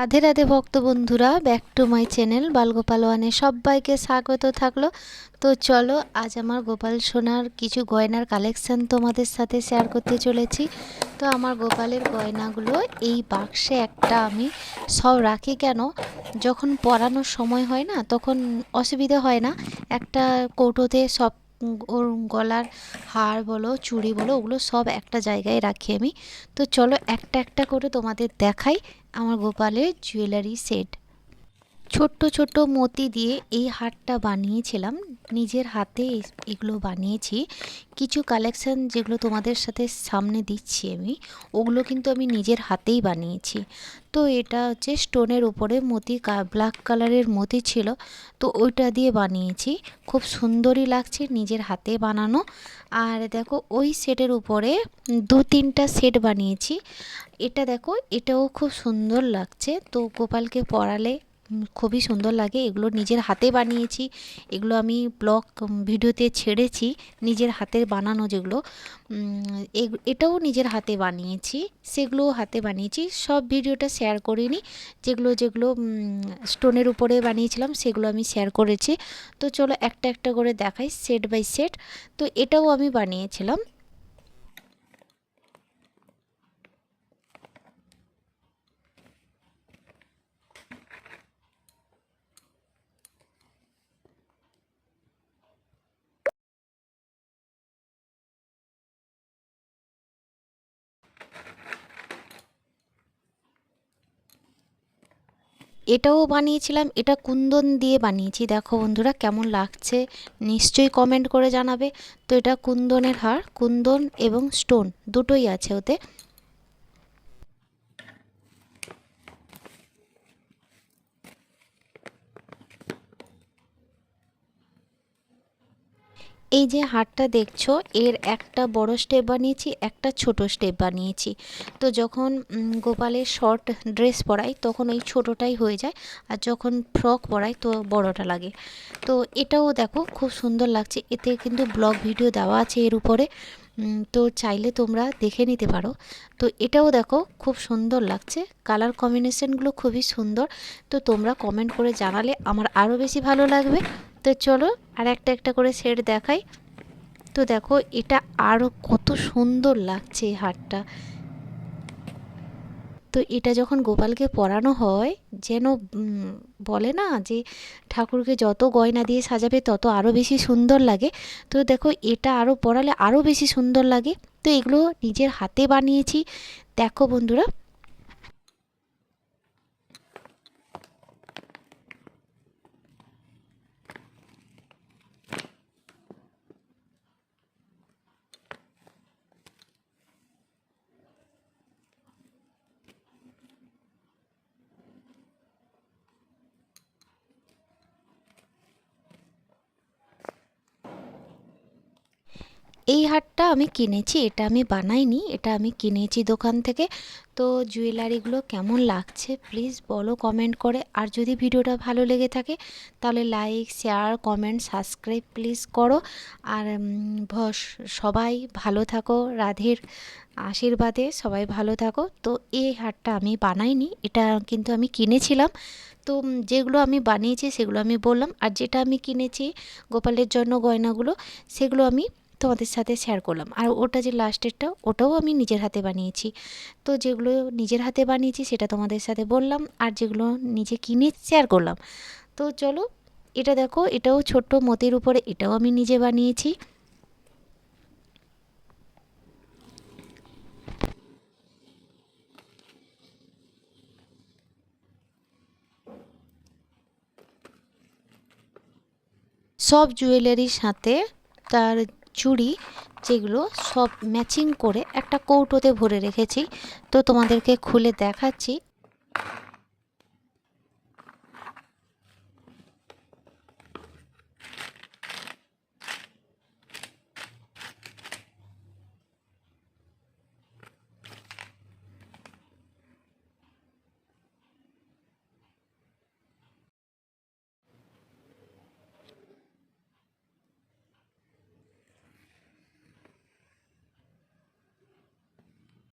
রাধে রাধে ভক্ত বন্ধুরা back to my channel Balgopal ওয়ানে সবাইকে স্বাগত থাকল। তো চলো, আজ আমার গোপাল সোনার কিছু গয়নার কালেকশন তোমাদের সাথে শেয়ার করতে চলেছি। তো আমার গোপালের গয়নাগুলো এই বাক্সে একটা আমি সব রাখি কেন? যখন পরানোর সময় হয় না, তখন অসুবিধা হয় না। একটা কৌটোতে সব ওর গলার হার বলো, চুড়ি বলো, ওগুলো সব একটা জায়গায় রাখি আমি। তো চলো একটা একটা করে তোমাদের দেখাই আমার গোপালের জুয়েলারি সেট ছোট্ট ছোট্ট মতি দিয়ে এই হারটা বানিয়েছিলাম। নিজের হাতে এগুলো বানিয়েছি। কিছু কালেকশন যেগুলো তোমাদের সাথে সামনে দিচ্ছি আমি ওগুলো কিন্তু আমি নিজের হাতেই বানিয়েছি। তো এটা হচ্ছে স্টোনের উপরে মতি ব্ল্যাক কালারের মতি ছিল তো ওইটা দিয়ে বানিয়েছি। খুব সুন্দরই লাগছে নিজের হাতে বানানো। আর দেখো ওই সেটের উপরে দু তিনটা সেট বানিয়েছি। এটা দেখো এটাও খুব সুন্দর লাগছে। তো গোপালকে উম, খুবই সুন্দর লাগে। এগুলো নিজের হাতে বানিয়েছি। এগুলো আমি ব্লগ ভিডিওতে ছেড়েছি। নিজের হাতের বানানো যেগুলো এটাও নিজের হাতে বানিয়েছি। সেগুলোও হাতে বানিয়েছি। সব ভিডিওটা শেয়ার করিনি। যেগুলো যেগুলো স্টোনের উপরে বানিয়েছিলাম, সেগুলো আমি শেয়ার করেছি। তো চলো একটা একটা করে দেখাই সেট বাই সেট তো এটাও আমি বানিয়েছিলাম। এটাও বানিয়েছিলাম, এটা কুন্দন দিয়ে বানিয়েছি। দেখো বন্ধুরা কেমন লাগছে, নিশ্চয়ই কমেন্ট করে জানাবে। তো এটা কুন্দনের হার, কুন্দন এবং স্টোন দুটোই আছে ওতে। এই যে হারটা দেখছ, এর একটা বড় স্টেপ বানিয়েছি, একটা ছোট স্টেপ বানিয়েছি। তো যখন গোপালের শর্ট ড্রেস পরাই, তখন ওই ছোটোটাই হয়ে যায়, আর যখন ফ্রক পরাই, তো বড়টা লাগে। তো এটাও দেখো, খুব সুন্দর লাগছে। এতে কিন্তু ব্লগ ভিডিও দেওয়া আছে এর উপরে। তো চাইলে তোমরা দেখে নিতে পারো। তো এটাও দেখো, খুব সুন্দর লাগছে। কালার কম্বিনেশনগুলো খুবই সুন্দর। তো তোমরা কমেন্ট করে জানালে আমার আরও বেশি ভালো লাগবে। তো চলো আর একটা একটা করে সেট দেখাই। তো দেখো, এটা আরও কত সুন্দর লাগছে এই হারটা। তো এটা যখন গোপালকে পরানো হয়, যেন বলে না যে ঠাকুরকে যত গয়না দিয়ে সাজাবে, তত আরও বেশি সুন্দর লাগে। তো দেখো, এটা আরও পরালে আরও বেশি সুন্দর লাগে। তো এগুলো নিজের হাতে বানিয়েছি। দেখো বন্ধুরা এই হারটা আমি কিনেছি, এটা আমি বানাইনি, এটা আমি কিনেছি দোকান থেকে। তো জুয়েলারিগুলো কেমন লাগছে প্লিজ বলো কমেন্ট করে। আর যদি ভিডিওটা ভালো লেগে থাকে, তাহলে like, share, comment, subscribe please করো। আর সবাই ভালো থাকো, রাধের আশীর্বাদে সবাই ভালো থাকো। তো এই হারটা আমি বানাইনি, এটা কিন্তু আমি কিনেছিলাম। তো যেগুলো আমি বানিয়েছি সেগুলো আমি বললাম। আর যেটা আমি কিনেছি গোপালের জন্য গয়নাগুলো, সেগুলো আমি তোমাদের সাথে শেয়ার করলাম। আর ওটা যে লাস্টেরটা ওটাও আমি নিজের হাতে বানিয়েছি। তো যেগুলো নিজের হাতে বানিয়েছি, সেটা তোমাদের সাথে বললাম। আর যেগুলো নিজে কিনে শেয়ার করলাম। তো চলো, এটা দেখো, এটাও ছোট্ট মতির উপরে, এটাও আমি নিজে বানিয়েছি। সব জুয়েলারির সাথে তার চুড়ি যেগুলো সব ম্যাচিং করে একটা কৌটোতে ভরে রেখেছি। তো তোমাদেরকে খুলে দেখাচ্ছি।